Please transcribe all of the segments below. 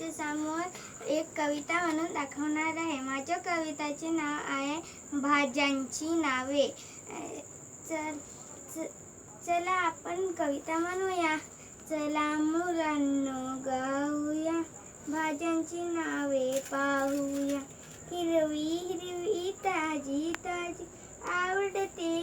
तुमच्यासमोर एक कविता म्हणून दाखवणार आहे. माझ्या कविताचे नाव आहे भाज्यांची नावे. चल चला आपण कविता म्हणूया. चला मुलांनो गाऊया. भाज्यांची नावे पाहूया. हिरवी हिरवी ताजी ताजी. आवडते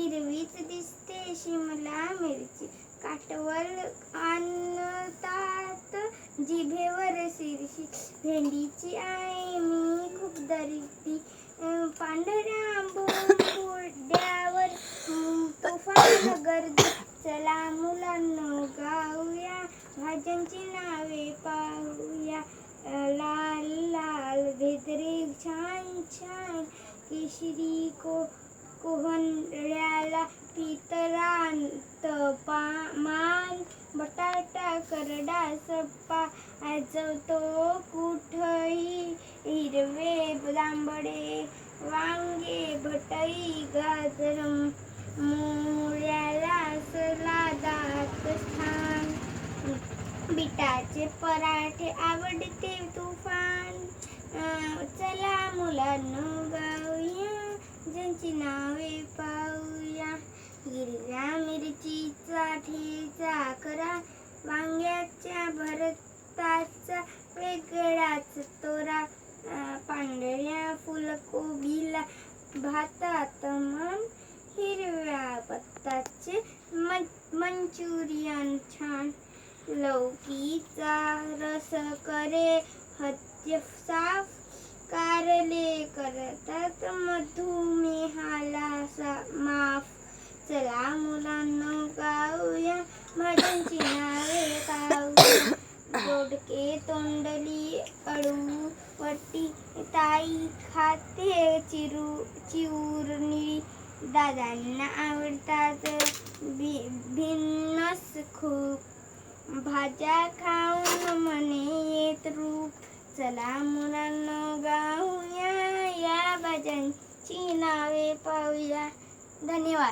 हिरवीच दिसते शिमला मिरची. काटवल आणतात जिभेवर शिरशी. भेंडीची आहे मी खूप दरिद्री पांढऱ्या आंबोड्यावर तुफान गर्दी. चला मुलांनो गाऊया. भाज्यांची नावे पाहूया. लाल लाल भेदरे छान छान. केशरी को कोहंड्याला पितरांत पा मान बटाटा करडा सप्पा आजवतो कुठही हिरवे लांबडे वांगे भटई गाजर मुळ्याला सलादात स्थान. बिटाचे पराठे आवडते तुफान. चला मुलांना गाऊया ज्यांची नावे पाहूया हिरव्या मेथीचा करा वांग्याच्या भरताचा वेगळाच. तोरा पांढऱ्या फुलकोबीला भातात मन हिरव्या पत्ताचे मंचुरियन छान. लौकीचा रस करे हत्य साफ कारले करतात. मधुमेहाला सा- माफ. चला मुलांना भाज्यांची नावे पाहूया जोडके तोंडली अळू वटी ताई खाते चिरू चिऊरणी दादांना आवडतात. भि भिन्नस खूप भाज्या खाऊन मने येत रूप चला मुलांनो गाऊया या भाज्यांची नावे पाहूया. धन्यवाद.